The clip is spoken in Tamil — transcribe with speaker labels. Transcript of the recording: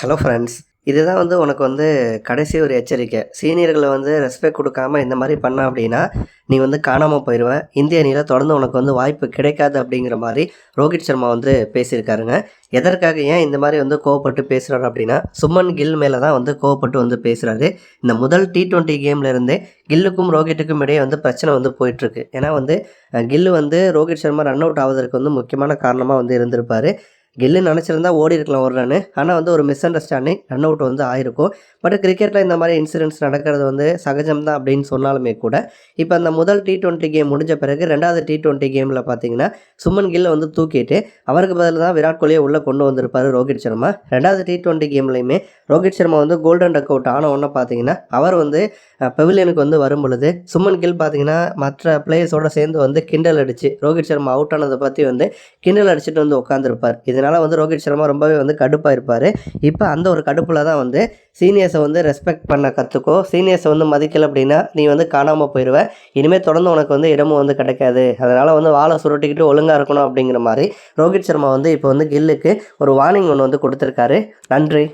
Speaker 1: ஹலோ ஃப்ரெண்ட்ஸ் இதுதான் வந்து உனக்கு வந்து கடைசி ஒரு எச்சரிக்கை. சீனியர்களை வந்து ரெஸ்பெக்ட் கொடுக்காம இந்த மாதிரி பண்ண அப்படின்னா நீ வந்து காணாமல் போயிடுவ இந்திய அணியில் தொடர்ந்து உனக்கு வந்து வாய்ப்பு கிடைக்காது அப்படிங்கிற மாதிரி ரோஹித் சர்மா வந்து பேசியிருக்காருங்க. எதற்காக ஏன் இந்த மாதிரி வந்து கோவப்பட்டு பேசுகிறாரு அப்படின்னா சுமன் கில் மேலே தான் வந்து கோவப்பட்டு வந்து பேசுகிறாரு இந்த முதல் டி டுவெண்ட்டி கேம்லேருந்தே கில்லுக்கும் ரோஹிட்டுக்கும் இடையே வந்து பிரச்சனை வந்து போயிட்டுருக்கு. ஏன்னா வந்து கில்லு வந்து ரோஹித் சர்மா ரன் அவுட் ஆவதற்கு வந்து முக்கியமான காரணமாக வந்து இருந்திருப்பார். கில்லு நினச்சிருந்தா ஓடி இருக்கலாம் ஒரு ரன் ஆனால் வந்து ஒரு மிஸ் அண்டர்ஸ்டாண்டிங் ரன் அவுட் வந்து ஆயிருக்கும். பட் கிரிக்கெட்டில் இந்த மாதிரி இன்சிடென்ட்ஸ் நடக்கிறது வந்து சகஜம் தான் அப்படின்னு சொன்னாலுமே கூட இப்போ அந்த முதல் டி ட்வெண்ட்டி கேம் முடிஞ்ச பிறகு ரெண்டாவது டி ட்வெண்ட்டி கேமில் பார்த்தீங்கன்னா சுமன் கில்லை வந்து தூக்கிட்டு அவருக்கு பதில் தான் விராட் கோலியை உள்ளே கொண்டு வந்திருப்பார் ரோஹித் சர்மா. ரெண்டாவது டி ட்வெண்ட்டி கேம்லையுமே ரோஹித் சர்மா வந்து கோல்டன் டக் அவுட் ஆன உடனே பார்த்தீங்கன்னா அவர் வந்து பெவிலியனுக்கு வந்து வரும் பொழுது சுமன் கில் பார்த்தீங்கன்னா மற்ற பிளேயர்ஸோடு சேர்ந்து வந்து கிண்டல் அடிச்சு ரோஹித் சர்மா அவுட் ஆனதை பற்றி வந்து கிண்டல் அடிச்சுட்டு வந்து உட்காந்துருப்பார் இதனால் அதனால் வந்து ரோஹித் சர்மா ரொம்பவே வந்து கடுப்பாக இருப்பார் இப்போ அந்த ஒரு கடுப்பில் தான் வந்து சீனியர்ஸை வந்து ரெஸ்பெக்ட் பண்ண கற்றுக்கோ சீனியர்ஸை வந்து மதிக்கல அப்படின்னா நீ வந்து காணாமல் போயிடுவ இனிமேல் தொடர்ந்து உனக்கு வந்து இடமும் வந்து கிடைக்காது. அதனால் வந்து வாழை சுருட்டிக்கிட்டு ஒழுங்காக இருக்கணும் அப்படிங்கிற மாதிரி ரோஹித் சர்மா வந்து இப்போ வந்து கில்லுக்கு ஒரு வார்னிங் ஒன்று வந்து கொடுத்துருக்காரு. நன்றி.